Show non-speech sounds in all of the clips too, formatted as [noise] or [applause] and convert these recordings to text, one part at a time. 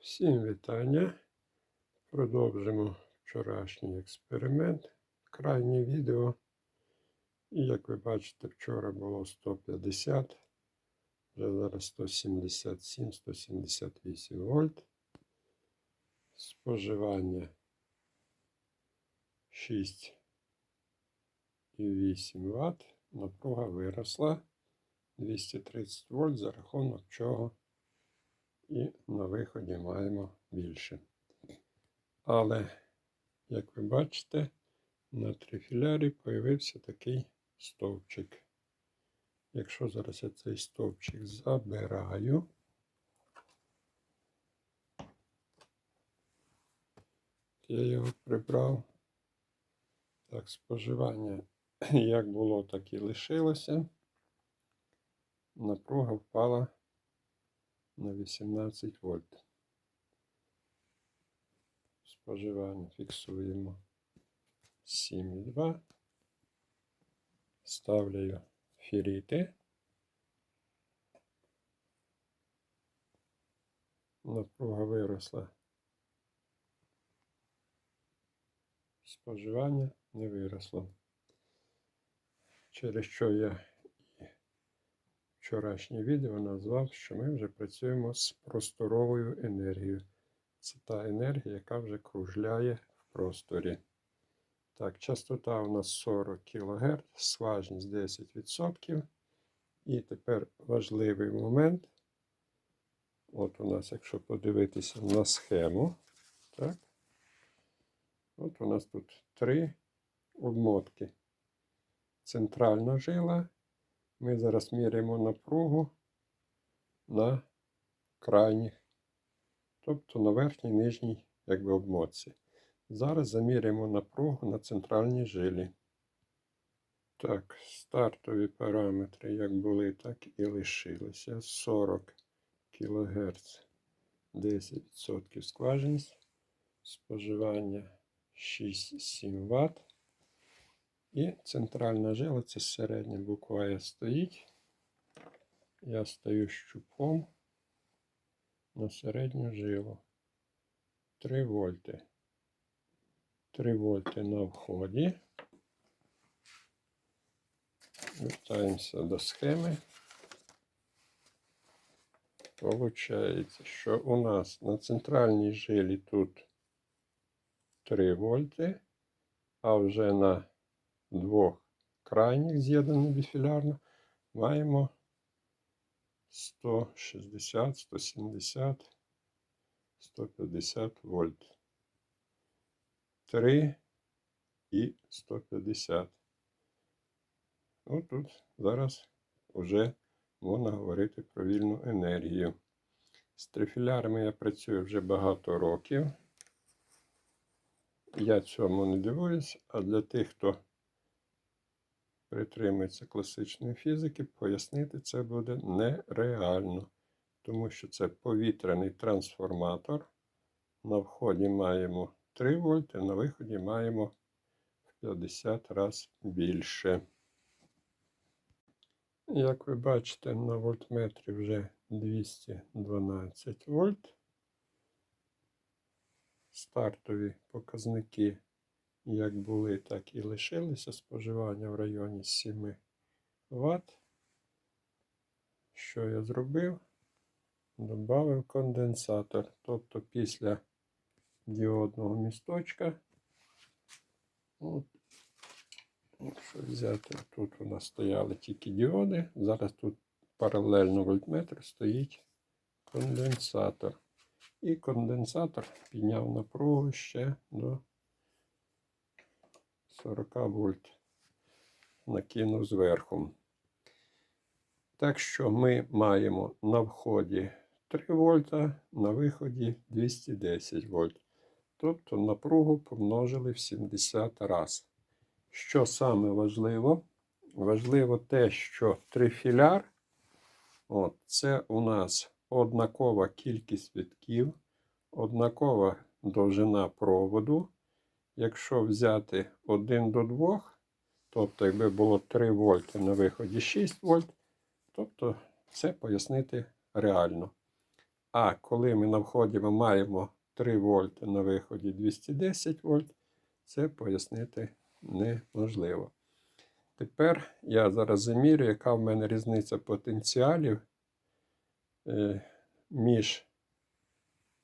Всім вітання. Продовжимо вчорашній експеримент. Крайнє відео. І як ви бачите, вчора було 150, вже зараз 177-178 вольт. Споживання 6,8 Вт. Напруга виросла 230 вольт, за рахунок чого і на виході маємо більше. Але, як ви бачите, на трифілярі появився такий стовпчик. Якщо зараз я цей стовпчик забираю, я його прибрав. Так, споживання як було, так і лишилося. Напруга впала на 18 вольт. Споживання фіксуємо 7,2. Ставлю феріти. Напруга виросла. Споживання не виросло. Через що я вчорашнє відео назвав, що ми вже працюємо з просторовою енергією. Це та енергія, яка вже кружляє в просторі. Так, частота у нас 40 кГц, сважність 10%. І тепер важливий момент. От у нас, якщо подивитися на схему, так, от у нас тут три обмотки. Центральна жила. Ми зараз міряємо напругу на крайніх, тобто на верхній нижній якби, обмотці. Зараз заміряємо напругу на центральній жилі. Так, стартові параметри як були, так і лишилися. 40 кГц 10% скважинність, споживання 6-7 Вт. І центральна жила, це середня буква Е стоїть. Я стою щупом на середню жилу. 3 вольти. 3 вольти на вході. Вертаємося до схеми. Получається, що у нас на центральній жилі тут 3 вольти, а вже на двох крайніх з'єднаних біфілярно маємо 160, 170, 150 вольт. 3 і 150. Отут зараз вже можна говорити про вільну енергію. З трифілярами я працюю вже багато років. Я цьому не дивуюсь, а для тих, хто притримується класичної фізики, пояснити це буде нереально, тому що це повітряний трансформатор. На вході маємо 3 вольти, на виході маємо в 50 разів більше. Як ви бачите, на вольтметрі вже 212 вольт. Стартові показники як були, так і лишилися споживання в районі 7 Вт. Що я зробив? Добавив конденсатор. Тобто після діодного місточка. От, якщо взяти, тут у нас стояли тільки діоди. Зараз тут паралельно вольтметр стоїть конденсатор. І конденсатор підняв напругу ще до 40 вольт накинув зверху. Так що ми маємо на вході 3 вольта, на виході 210 вольт. Тобто напругу помножили в 70 раз. Що саме важливо? Важливо те, що трифіляр от, це у нас однакова кількість витків, однакова довжина проводу. Якщо взяти 1 до 2, тобто, якби було 3 вольти на виході 6 вольт, тобто це пояснити реально. А коли ми на вході ми маємо 3 вольти на виході 210 вольт, це пояснити неможливо. Тепер я зараз замірю, яка в мене різниця потенціалів е, між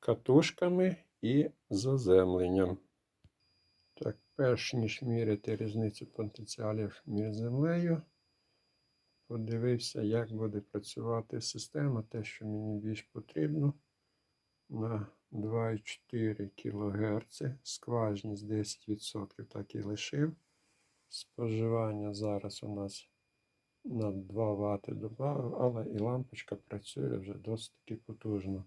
катушками і заземленням. Перш ніж міряти різницю потенціалів між землею, подивився, як буде працювати система, те, що мені більш потрібно. На 2,4 кГц. Скважність 10% так і лишив. Споживання зараз у нас на 2 Вт додав, але і лампочка працює вже досить потужно.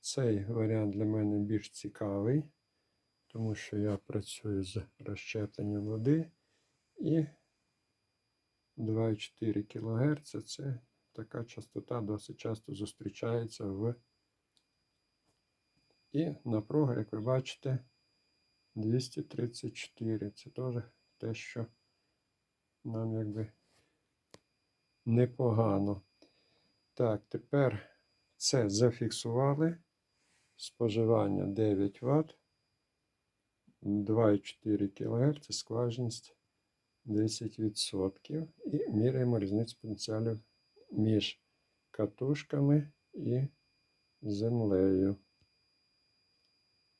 Цей варіант для мене більш цікавий, тому що я працюю з розщепленням води і 2,4 кГц це така частота досить часто зустрічається в. І напруга, як ви бачите, 234. Це теж те, що нам якби непогано. Так, тепер це зафіксували. Споживання 9 Вт, 2,4 кГц, скважність 10%. І міряємо різницю потенціалів між катушками і землею.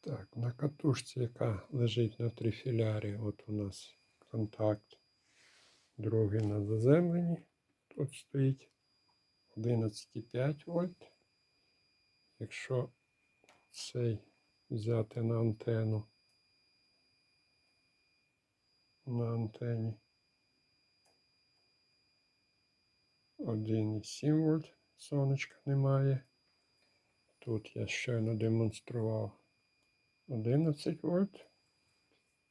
Так, на катушці, яка лежить на трифілярі, от у нас контакт. Другий на заземленні. Тут стоїть 11,5 вольт. Якщо цей взяти на антенну, на антені 1,7 вольт, сонечка немає. Тут я щойно демонстрував 11 вольт.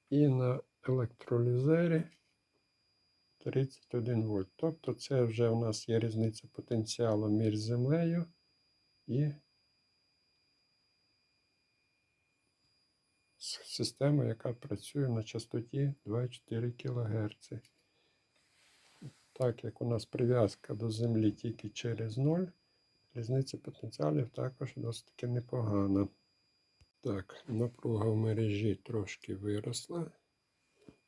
І на електролізері 31 вольт. Тобто це вже у нас є різниця потенціалу між землею і системою, яка працює на частоті 2,4 кГц. Так як у нас прив'язка до землі тільки через 0, різниця потенціалів також досить таки непогана. Так, напруга в мережі трошки виросла.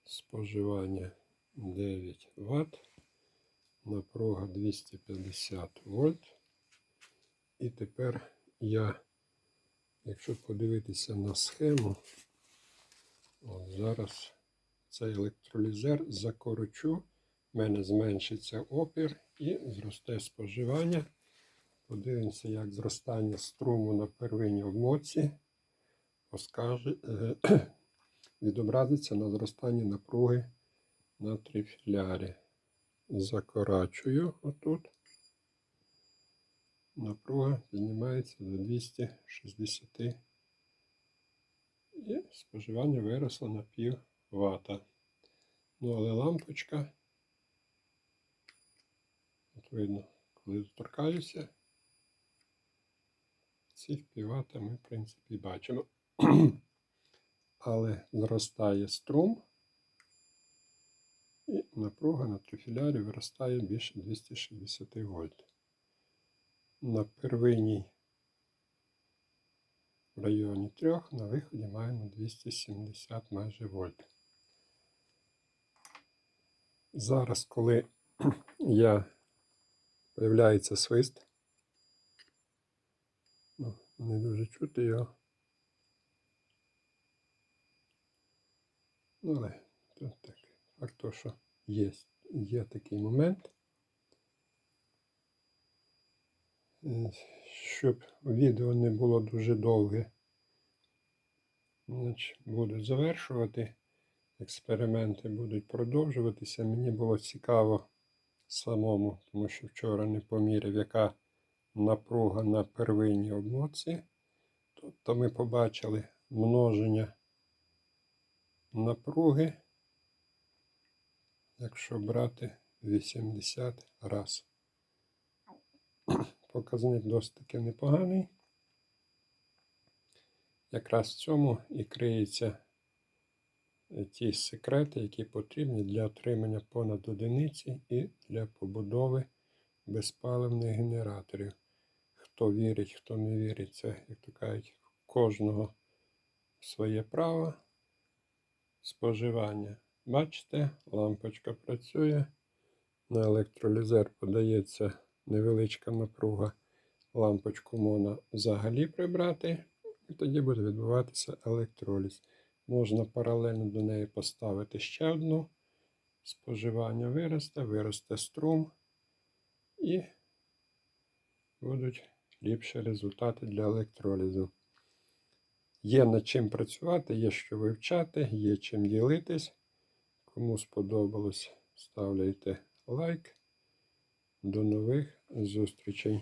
Споживання 9 Вт. Напруга 250 вольт. І тепер я, якщо подивитися на схему, от зараз цей електролізер закорочу, в мене зменшиться опір і зросте споживання. Подивимося, як зростання струму на первинній обмотці розкаже, е, [clears throat] відобразиться на зростанні напруги на трифілярі. Закорачую отут. Напруга піднімається до 260 і споживання виросло на пів вата. Ну, але лампочка, от видно, коли доторкаюся, цих піввата ми, в принципі, бачимо. [clears throat] Але зростає струм, і напруга на трифілярі виростає більше 260 вольт. На первинній в районі 3, на виході маємо 270 майже вольт. Зараз, коли [clears throat] я появляється свист, ну, не дуже чути його. Ну, але так. Факт то, що є, є такий момент. Е, Щоб відео не було дуже довге, буду завершувати. Експерименти будуть продовжуватися. Мені було цікаво самому, тому що вчора не поміряв, яка напруга на первинній обмотці. Тобто ми побачили множення напруги, якщо брати 80 раз. Показник досить таки непоганий. Якраз в цьому і криються ті секрети, які потрібні для отримання понад одиниці і для побудови безпаливних генераторів. хто вірить, хто не вірить, це, як то кажуть, кожного своє право споживання. Бачите, лампочка працює. На електролізер подається невеличка напруга. Лампочку можна взагалі прибрати, і тоді буде відбуватися електроліз. Можна паралельно до неї поставити ще одну. Споживання виросте, виросте струм і будуть ліпші результати для електролізу. Є над чим працювати, є що вивчати, є чим ділитись. Кому сподобалось, ставляйте лайк. До нових зустрічей.